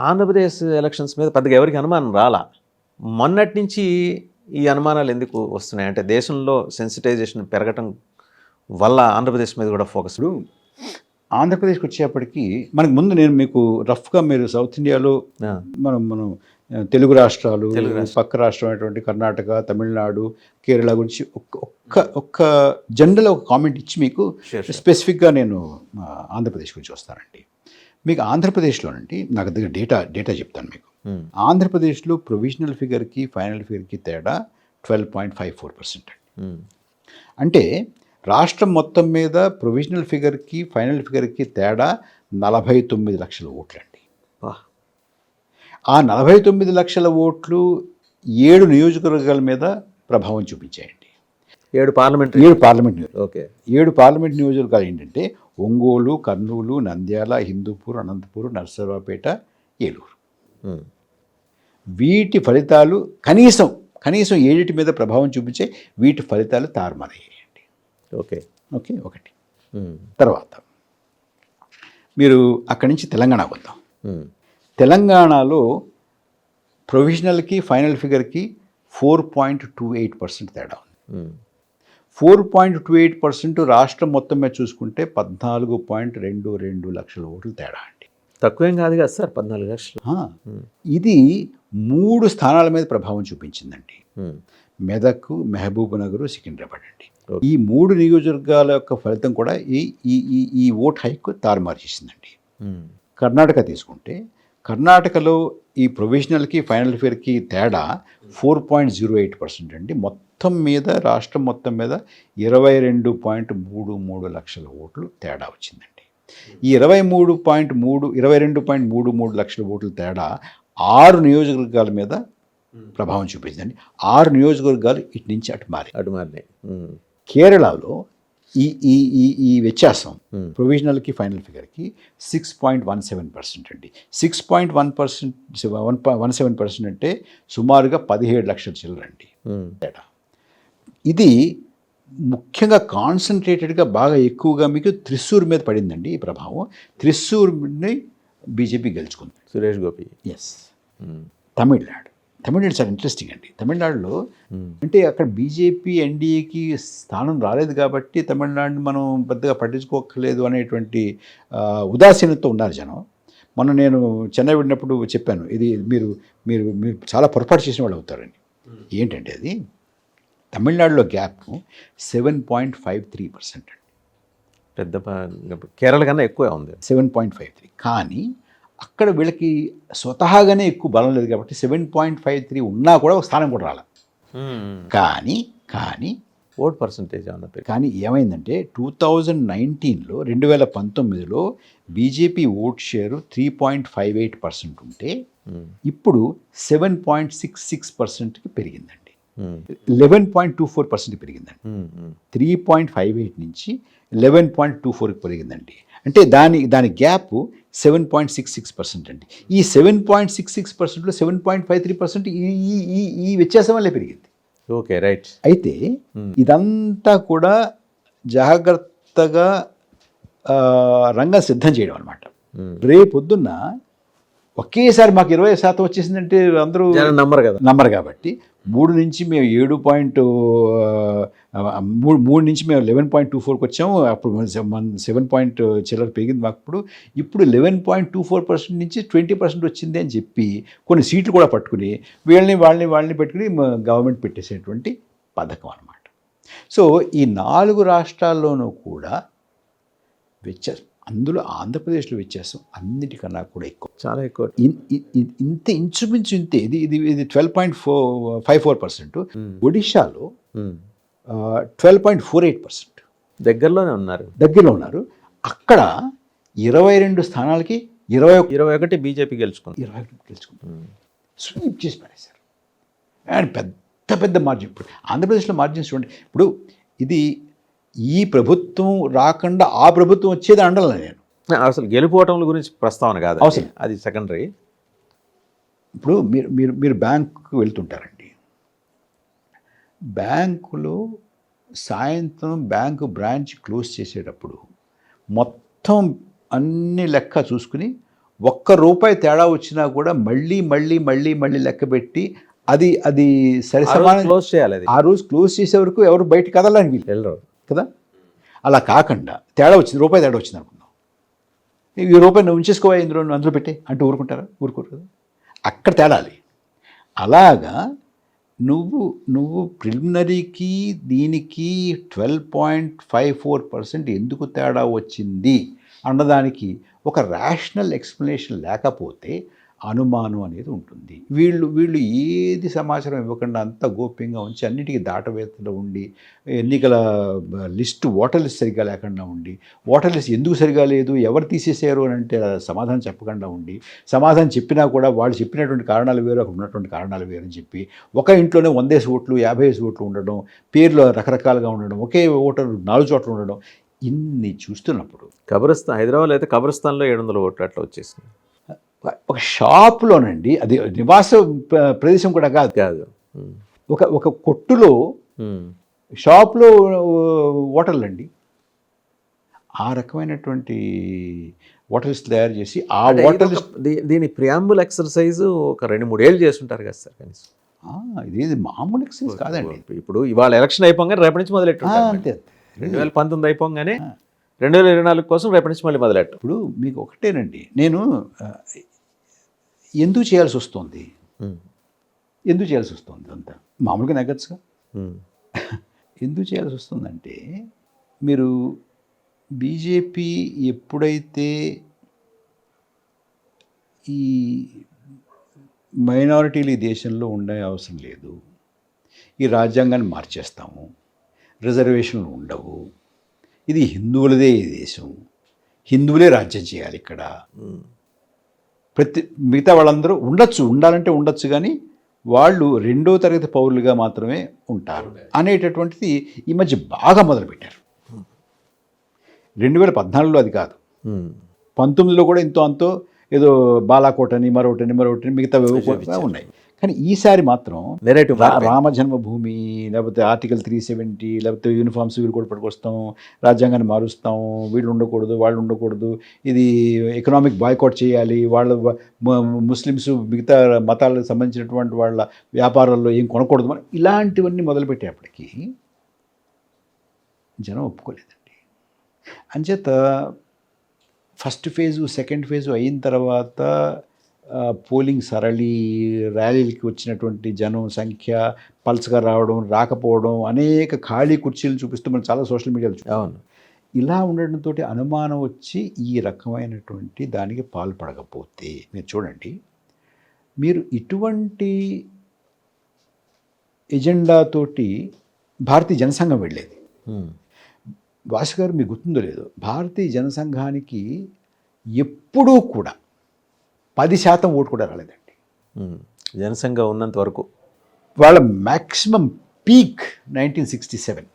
Andhra Pradesh elections మీద పెద్దగా ఎవరికి అనుమానం రాలా మొన్నటి నుంచి ఈ అనుమానాలు ఎందుకు వస్తున్నాయి అంటే దేశంలో సెన్సిటైజేషన్ పెరగటం వల్ల ఆంధ్రప్రదేశ్ మీద కూడా ఫోకస్ ఆంధ్రప్రదేశ్కి వచ్చేప్పటికి మనకు ముందు నేను మీకు రఫ్గా మీరు సౌత్ ఇండియాలో మనం మనం తెలుగు రాష్ట్రాలు. పక్క రాష్ట్రం అయినటువంటి కర్ణాటక తమిళనాడు కేరళ గురించి ఒక్క ఒక్క ఒక్క జనరల్ ఒక కామెంట్ ఇచ్చి మీకు. స్పెసిఫిక్గా నేను ఆంధ్రప్రదేశ్ గురించి వస్తానండి మీకు ఆంధ్రప్రదేశ్లోనండి నాకు దగ్గర డేటా డేటా చెప్తాను మీకు. ఆంధ్రప్రదేశ్లో ప్రొవిజనల్ ఫిగర్కి ఫైనల్ ఫిగర్కి తేడా twelve point five four percent అంటే రాష్ట్రం మొత్తం మీద ప్రొవిజనల్ ఫిగర్కి ఫైనల్ ఫిగర్కి తేడా నలభై తొమ్మిది లక్షల ఓట్లండి. ఆ నలభై తొమ్మిది లక్షల ఓట్లు ఏడు నియోజకవర్గాల మీద ప్రభావం చూపించాయండి. ఏడు పార్లమెంటరీ. ఏడు పార్లమెంట్ ఓకే. ఏడు పార్లమెంట్ నియోజకవర్గాలు ఏంటంటే ఒంగోలు కర్నూలు నంద్యాల హిందూపూర్ అనంతపూర్ నర్సరావుపేట ఏలూరు. వీటి ఫలితాలు కనీసం కనీసం ఏడిటి మీద ప్రభావం చూపించే వీటి ఫలితాలు తారుమారయ్యాయండి. ఓకే. ఓకే ఒకటి. తర్వాత మీరు అక్కడి నుంచి తెలంగాణకు వద్దాం. తెలంగాణలో ప్రొవిజనల్కి final ఫిగర్కి four point two eight percent తేడా ఉంది. Four point two eight percent రాష్ట్రం మొత్తం మీద చూసుకుంటే పద్నాలుగు పాయింట్ రెండు రెండు లక్షల ఓట్లు తేడా అండి. తక్కువేం కాదు కదా సార్ పద్నాలుగు లక్షలు. ఇది మూడు స్థానాల మీద ప్రభావం చూపించిందండి. మెదక్ మహబూబ్ నగర్ సికింద్రాబాద్ అండి. ఈ మూడు నియోజకవర్గాల యొక్క ఫలితం కూడా ఈ ఈ ఈ ఈ ఓట్ హైక్ తారుమారు చేసిందండి. కర్ణాటక తీసుకుంటే కర్ణాటకలో ఈ ప్రొవిజనల్కి ఫైనల్ ఫేర్కి తేడా four point zero eight percent అండి. మొత్తం మీద రాష్ట్రం మొత్తం మీద ఇరవై రెండు పాయింట్ మూడు మూడు లక్షల ఓట్లు తేడా వచ్చిందండి. ఈ ఇరవై మూడు పాయింట్ మూడు ఇరవై రెండు పాయింట్ మూడు మూడు లక్షల ఓట్ల తేడా ఆరు నియోజకవర్గాల మీద ప్రభావం చూపించిందండి. ఆరు నియోజకవర్గాలు ఇటు నుంచి అటు మారి అటు మారినాయి. కేరళలో ఈ ఈ ఈ ఈ వ్యత్యాసం. ప్రొవిజనల్కి final ఫిగర్కి six point one seven percent అండి. Six point one percent one one seven percent అంటే సుమారుగా పదిహేడు లక్షల చిల్లరండి. తేడా. ఇది ముఖ్యంగా కాన్సన్ట్రేటెడ్గా బాగా ఎక్కువగా మీకు త్రిశూర్ మీద పడిందండి ఈ ప్రభావం. త్రిశూర్ని బీజేపీ గెలుచుకుంది. సురేష్ గోపి. Yes um. తమిళనాడు. తమిళనాడు చాలా ఇంట్రెస్టింగ్ అండి. తమిళనాడులో ఉమ్. అంటే అక్కడ బీజేపీ ఎన్డీఏకి స్థానం రాలేదు కాబట్టి తమిళనాడుని మనం పెద్దగా పట్టించుకోకలేదు అనేటువంటి ఉదాసీనతో ఉన్నారు జనం. మొన్న నేను చెన్నై వెళ్ళినప్పుడు చెప్పాను ఇది మీరు మీరు మీరు చాలా పొరపాటు చేసిన వాళ్ళు అవుతారని. ఏంటంటే అది? తమిళనాడులో gap seven point five three percent అండి పెద్ద కేరళ కన్నా ఎక్కువే ఉంది సెవెన్ పాయింట్ ఫైవ్ త్రీ కానీ అక్కడ వీళ్ళకి స్వతహాగానే ఎక్కువ బలం లేదు కాబట్టి సెవెన్ పాయింట్ ఫైవ్ త్రీ ఉన్నా కూడా ఒక స్థానం కూడా రాల. కానీ కానీ ఓట్ పర్సంటేజ్ కానీ ఏమైందంటే టూ థౌజండ్ నైన్టీన్లో రెండు వేల పంతొమ్మిదిలో BJP vote share three point five eight percent ఉంటే. ఇప్పుడు సెవెన్ పాయింట్ సిక్స్ సిక్స్ పర్సెంట్కి పెరిగిందండి. Eleven point two four percent పెరిగిందండి. త్రీ పాయింట్ ఫైవ్ ఎయిట్ నుంచి లెవెన్ పాయింట్ టూ ఫోర్కి పెరిగిందండి. అంటే దాని దాని gap seven point six six percent అండి. ఈ సెవెన్ పాయింట్ సిక్స్ సిక్స్ పర్సెంట్లో seven point five three percent ఈ ఈ- ఈ వ్యత్యాసం వల్లే పెరిగింది. Okay right. అయితే. ఇదంతా కూడా జాగ్రత్తగా రంగం సిద్ధం చేయడం అనమాట. రేపొద్దున్న ఒకేసారి మాకు ఇరవై శాతం వచ్చేసిందంటే అందరూ నమ్మరు కదా. నమ్మరు కాబట్టి మూడు నుంచి మేము ఏడు పాయింట్ మూడు మూడు నుంచి మేము లెవెన్ పాయింట్ టూ ఫోర్కి వచ్చాము. అప్పుడు మన సెవెన్ పాయింట్ చిల్లర పెరిగింది మాకు ఇప్పుడు. ఇప్పుడు eleven point two four percent నుంచి ట్వంటీ పర్సెంట్ వచ్చింది అని చెప్పి కొన్ని సీట్లు కూడా పట్టుకుని వీళ్ళని వాళ్ళని వాళ్ళని పెట్టుకుని గవర్నమెంట్ పెట్టేసేటువంటి పథకం అనమాట సో ఈ నాలుగు రాష్ట్రాల్లోనూ కూడా వ్యత్యాసం అందులో ఆంధ్రప్రదేశ్లో వ్యత్యాసం అన్నిటికన్నా కూడా ఎక్కువ. చాలా ఎక్కువ. ఇంత ఇంచుమించు ఇంతే. ఇది ఇది ఇది twelve point four five four percent. ఒడిశాలో. Twelve point four eight percent దగ్గరలోనే ఉన్నారు. దగ్గరలో ఉన్నారు. అక్కడ ఇరవై రెండు స్థానాలకి ఇరవై ఒక ఇరవై ఒకటి బీజేపీ గెలుచుకుంది. ఇరవై ఒకటి గెలుచుకుంటారు ఉమ్. స్వీప్ చేసి పారేశారు అండ్ పెద్ద పెద్ద మార్జిన్ ఇప్పుడు ఆంధ్రప్రదేశ్లో మార్జిన్స్ చూడండి. ఇప్పుడు ఇది ఈ ప్రభుత్వం రాకుండా ఆ ప్రభుత్వం వచ్చేది అండలా నేను. అసలు గెలుపోవటం గురించి ప్రస్తావన కాదు అది. అవసరం. అది సెకండరీ ఇప్పుడు మీరు మీరు మీరు బ్యాంకుకు వెళ్తుంటారండి. బ్యాంకులో సాయంత్రం బ్యాంకు బ్రాంచ్ క్లోజ్ చేసేటప్పుడు మొత్తం అన్ని లెక్క చూసుకుని ఒక్క రూపాయి తేడా వచ్చినా కూడా మళ్ళీ మళ్ళీ మళ్ళీ మళ్ళీ లెక్కబెట్టి అది అది సరి సమానం క్లోజ్ చేయాలి అది. ఆ రోజు క్లోజ్ చేసే వరకు ఎవరు బయట కదలని వీళ్ళు. వెళ్ళరు. కదా? అలా కాకుండా తేడా వచ్చింది రూపాయి తేడా వచ్చింది అనుకుందాం. ఈ రూపాయి నువ్వు ఉంచేసుకోవా ఇందులో నువ్వు అందులో పెట్టే అంటూ ఊరుకుంటారా? ఊరుకోరు కదా? అక్కడ తేడాలి. అలాగా నువ్వు నువ్వు ప్రిలిమినరీకి దీనికి twelve point five four percent ఎందుకు తేడా వచ్చింది అన్నదానికి ఒక రేషనల్ ఎక్స్ప్లెనేషన్ లేకపోతే అనుమానం అనేది ఉంటుంది. వీళ్ళు వీళ్ళు ఏది సమాచారం ఇవ్వకుండా అంత గోప్యంగా ఉంచి అన్నిటికీ దాటవేతలో ఉండి ఎన్నికల లిస్టు ఓటర్ లిస్ట్ సరిగ్గా లేకుండా ఉండి ఓటర్ లిస్ట్ ఎందుకు సరిగా లేదు ఎవరు తీసేసారు అని అంటే సమాధానం చెప్పకుండా ఉండి సమాధానం చెప్పినా కూడా వాళ్ళు చెప్పినటువంటి కారణాలు వేరు అక్కడ ఉన్నటువంటి కారణాలు వేరు అని చెప్పి ఒక ఇంట్లోనే వందేసి ఓట్లు యాభై ఓట్లు ఉండడం పేర్లు రకరకాలుగా ఉండడం ఒకే ఓటర్ నాలుగు చోట్ల ఉండడం ఇన్ని చూస్తున్నప్పుడు కబరస్థాన్ హైదరాబాద్ అయితే కబరస్థాన్లో ఏడు వందల ఓట్లు అట్లా వచ్చేసింది ఒక షాప్లోనండి అది నివాస ప్ర- ప్రదేశం కూడా కాదు. కాదు. ఒక ఒక కొట్టులో. షాప్లో ఓటర్లు అండి ఆ రకమైనటువంటి ఓటర్ లిస్ట్ తయారు చేసి ఆ దీ- దీని ప్రియాంబుల్ ఎక్సర్సైజ్ ఒక రెండు మూడేళ్ళు చేస్తుంటారు కదా సార్ కనీసం. ఇది ఇది మామూలు ఎక్సైజ్ కాదండి. ఇప్పుడు ఇవాళ ఎలక్షన్ అయిపోగానే రేపటి నుంచి ఆ, మొదలెట్టు అంతే రెండు వేల పంతొమ్మిది అయిపోగానే రెండు వేల ఇరవై నాలుగు కోసం రేపటి నుంచి మళ్ళీ మొదలెట్టు ఇప్పుడు మీకు ఒకటేనండి నేను ఎందుకు చేయాల్సి వస్తుంది. ఎందుకు చేయాల్సి వస్తుంది అంతా మామూలుగా నెగ్గచ్చుగా ఉమ్. ఎందుకు చేయాల్సి వస్తుందంటే మీరు బీజేపీ ఎప్పుడైతే ఈ మైనారిటీలు ఈ దేశంలో ఉండే అవసరం లేదు ఈ రాజ్యాంగాన్ని మార్చేస్తాము రిజర్వేషన్లు ఉండవు ఇది హిందువులదే ఈ దేశం హిందువులే రాజ్యం చేయాలి ఇక్కడ. ప్రతి మిగతా వాళ్ళందరూ ఉండొచ్చు ఉండాలంటే ఉండొచ్చు కానీ వాళ్ళు రెండో తరగతి పౌరులుగా మాత్రమే ఉంటారు అనేటటువంటిది ఈ మధ్య బాగా మొదలుపెట్టారు. రెండు వేల పద్నాలుగులో అది కాదు. పంతొమ్మిదిలో కూడా ఇంతో అంతో ఏదో బాలాకోటని మరొకటని మరొకటని మిగతా ఉన్నాయి. కానీ ఈసారి మాత్రం నెరేటివ్ రామ జన్మభూమి లేకపోతే ఆర్టికల్ త్రీ సెవెంటీ లేకపోతే యూనిఫామ్ సివిల్ కోడ్ పట్టుకొస్తాం రాజ్యాంగాన్ని మారుస్తాం వీళ్ళు ఉండకూడదు వాళ్ళు ఉండకూడదు. ఇది ఎకనామిక్ బాయ్కాట్ చేయాలి. వాళ్ళ ముస్లిమ్స్ మిగతా మతాలకు సంబంధించినటువంటి వాళ్ళ వ్యాపారాల్లో ఏం కొనకూడదు మనం ఇలాంటివన్నీ మొదలుపెట్టేప్పటికీ జనం ఒప్పుకోలేదండి. అంచేత ఫస్ట్ ఫేజు సెకండ్ ఫేజు అయిన తర్వాత పోలింగ్ సరళి ర్యాలీలకి వచ్చినటువంటి జనం సంఖ్య పల్స్గా రావడం రాకపోవడం అనేక ఖాళీ కుర్చీలు చూపిస్తూ మనం చాలా సోషల్ మీడియాలో అవును ఇలా ఉండడంతో అనుమానం వచ్చి ఈ రకమైనటువంటి దానికి పాల్పడకపోతే మీరు చూడండి మీరు ఇటువంటి ఎజెండాతోటి భారతీయ జనసంఘం వెళ్ళేది. భాష గారు మీకు గుర్తుందో లేదో భారతీయ జనసంఘానికి ఎప్పుడూ కూడా పది శాతం ఓటు కూడా రాలేదండి. జనసంఘ ఉన్నంత వరకు వాళ్ళ maximum peak nineteen sixty seven.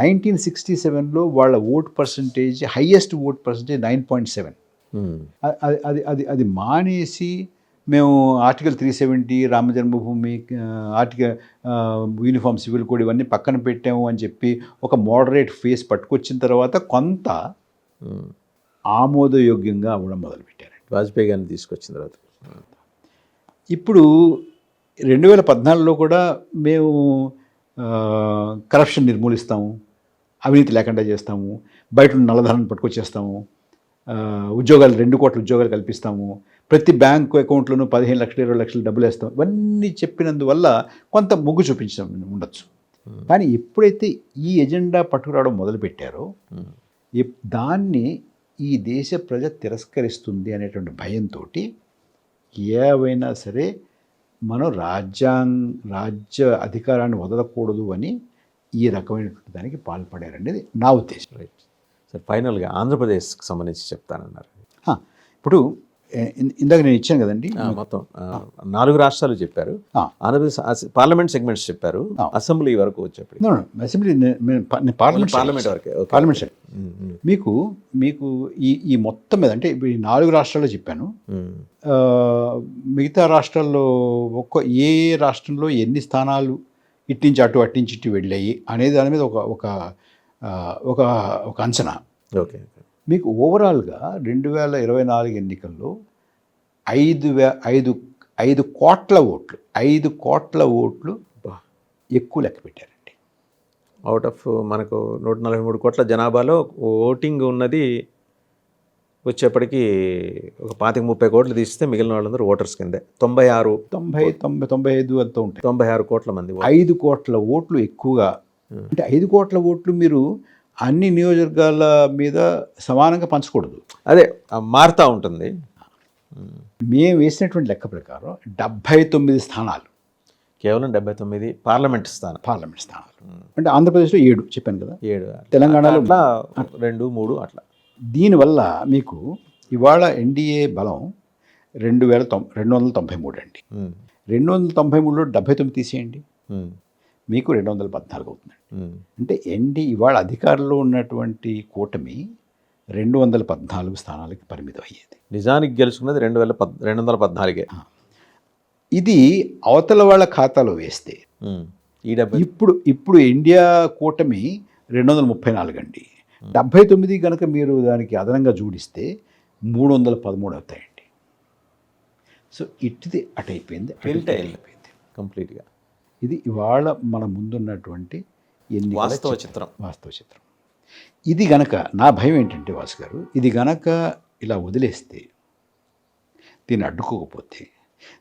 Nineteen sixty సెవెన్లో వాళ్ళ vote percentage highest vote percentage nine point seven. అది అది అది అది మానేసి మేము article three seventy Rama Janmabhoomi article uniform civil code ఇవన్నీ పక్కన పెట్టాము అని చెప్పి ఒక మోడరేట్ ఫేస్ పట్టుకొచ్చిన తర్వాత కొంత. ఆమోదయోగ్యంగా అవ్వడం మొదలుపెట్టారు వాజ్పేయి గారిని తీసుకొచ్చిన తర్వాత. ఇప్పుడు రెండు వేల పద్నాలుగులో కూడా మేము కరప్షన్ నిర్మూలిస్తాము అవినీతి లేకుండా చేస్తాము బయట ఉన్న నల్లధనాన్ని పట్టుకొచ్చేస్తాము ఉద్యోగాలు రెండు కోట్ల ఉద్యోగాలు కల్పిస్తాము ప్రతి బ్యాంకు అకౌంట్లోనూ పదిహేను లక్షలు ఇరవై లక్షలు డబ్బులు వేస్తాం ఇవన్నీ చెప్పినందువల్ల కొంత మొగ్గు చూపించడం ఉండొచ్చు. కానీ ఎప్పుడైతే ఈ ఎజెండా పట్టుకురావడం మొదలుపెట్టారో దాన్ని ఈ దేశ ప్రజ తిరస్కరిస్తుంది అనేటువంటి భయంతో ఏవైనా సరే మనం రాజ్యాంగ రాజ్య అధికారాన్ని వదలకూడదు అని ఈ రకమైనటువంటి దానికి పాల్పడారనేది నా ఉద్దేశం. రైట్ సార్ ఫైనల్గా ఆంధ్రప్రదేశ్కి సంబంధించి చెప్తానన్నారు. ఇప్పుడు ఇందాక నేను ఇచ్చాను కదండి. మొత్తం. నాలుగు రాష్ట్రాలు చెప్పారు. ఆంధ్రప్రదేశ్ పార్లమెంట్ సెగ్మెంట్స్ చెప్పారు. అసెంబ్లీ వరకు వచ్చేప్పుడు అసెంబ్లీ పార్లమెంట్ పార్లమెంట్ వరకే. పార్లమెంట్ మీకు మీకు ఈ ఈ మొత్తం మీద అంటే ఇప్పుడు ఈ నాలుగు రాష్ట్రాల్లో చెప్పాను. మిగతా రాష్ట్రాల్లో ఒక్క ఏ ఏ రాష్ట్రంలో ఎన్ని స్థానాలు ఇట్టించి అటు అట్టించి ఇటు వెళ్ళాయి అనేది దాని మీద ఒక ఒక ఒక అంచనా. ఓకే. మీకు ఓవరాల్గా రెండు వేల ఇరవై నాలుగు ఎన్నికల్లో ఐదు వే ఐదు ఐదు కోట్ల ఓట్లు ఐదు కోట్ల ఓట్లు ఎక్కువ లెక్క పెట్టారండి. అవుట్ ఆఫ్ మనకు నూట నలభై మూడు కోట్ల జనాభాలో ఓటింగ్ ఉన్నది వచ్చేప్పటికి ఒక పాతిక ముప్పై కోట్లు తీస్తే మిగిలిన వాళ్ళందరూ ఓటర్స్ కిందే. తొంభై ఆరు తొంభై తొంభై తొంభై ఐదు అంతా ఉంటాయి. తొంభై ఆరు కోట్ల మంది ఐదు కోట్ల ఓట్లు ఎక్కువగా అంటే ఐదు కోట్ల ఓట్లు మీరు అన్ని నియోజకవర్గాల మీద సమానంగా పంచకూడదు. అదే మారుతూ ఉంటుంది. మేము వేసినటువంటి లెక్క ప్రకారం డెబ్భై తొమ్మిది స్థానాలు. కేవలం డెబ్బై తొమ్మిది పార్లమెంట్ స్థానం పార్లమెంట్ స్థానాలు. అంటే ఆంధ్రప్రదేశ్లో ఏడు చెప్పాను కదా? ఏడు. తెలంగాణలో రెండు మూడు అట్లా. దీనివల్ల మీకు ఇవాళ ఎన్డీఏ బలం రెండు వేల తొం రెండు వందల తొంభై మూడు అండి. రెండు వందల తొంభై మూడులో డెబ్బై తొమ్మిది తీసేయండి. మీకు రెండు వందల పద్నాలుగు అవుతుంది ఉమ్. అంటే ఎన్డీ ఇవాళ అధికారంలో ఉన్నటువంటి కూటమి రెండు వందల పద్నాలుగు స్థానాలకి పరిమితం అయ్యేది. నిజానికి గెలుచుకున్నది రెండు వేల పద్ రెండు వందల పద్నాలుగే ఇది అవతల వాళ్ళ ఖాతాలో వేస్తే ఈ డెబ్బై ఇప్పుడు ఇప్పుడు ఇండియా కూటమి రెండు వందల ముప్పై నాలుగు అండి డెబ్భై తొమ్మిది కనుక మీరు దానికి అదనంగా జోడిస్తే మూడు వందల పదమూడు అవుతాయండి. సో ఇటుది అటు అయిపోయింది అటు Tilt అయింది. అయిపోయింది కంప్లీట్గా. ఇది ఇవాళ మన ముందున్నటువంటి ఎన్ని వాస్తవ చిత్రం వాస్తవ చిత్రం. ఇది గనక నా భయం ఏంటంటే వాసు గారు ఇది గనక ఇలా వదిలేస్తే దీన్ని అడ్డుకోకపోతే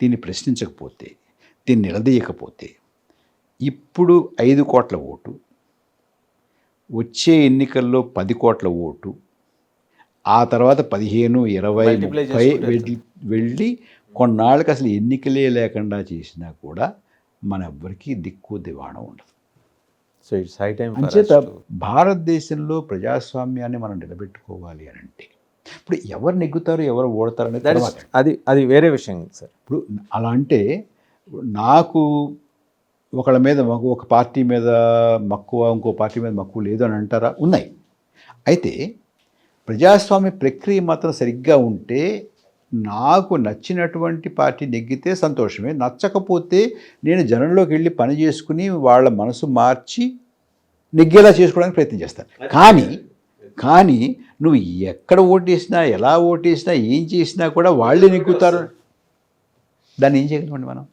దీన్ని ప్రశ్నించకపోతే దీన్ని నిలదీయకపోతే ఇప్పుడు ఐదు కోట్ల ఓటు వచ్చే ఎన్నికల్లో పది కోట్ల ఓటు ఆ తర్వాత పదిహేను ఇరవై ముప్పై వెళ్ళి కొన్నాళ్ళకి అసలు ఎన్నికలే లేకుండా చేసినా కూడా మన ఎవ్వరికీ దిక్కు దివాణం ఉండదు. సో ఇట్స్ హై టైం అంచేత భారతదేశంలో ప్రజాస్వామ్యాన్ని మనం నిలబెట్టుకోవాలి అని అంటే ఇప్పుడు ఎవరు నెగ్గుతారు ఎవరు ఓడతారు అనేది అది అది వేరే విషయం సార్ ఇప్పుడు అలా అంటే నాకు ఒకళ్ళ మీద మాకు ఒక పార్టీ మీద మక్కువ ఇంకో పార్టీ మీద మక్కువ లేదు అని అంటారా? ఉన్నాయి. అయితే ప్రజాస్వామ్య ప్రక్రియ మాత్రం సరిగ్గా ఉంటే నాకు నచ్చినటువంటి పార్టీ నెగ్గితే సంతోషమే. నచ్చకపోతే నేను జనంలోకి వెళ్ళి పని చేసుకుని వాళ్ళ మనసు మార్చి నెగ్గేలా చేసుకోవడానికి ప్రయత్నం చేస్తాను కానీ కానీ నువ్వు ఎక్కడ ఓటేసినా ఎలా ఓటేసినా ఏం చేసినా కూడా వాళ్ళే నెగ్గుతారు. దాన్ని ఏం చేయగలమండి మనం?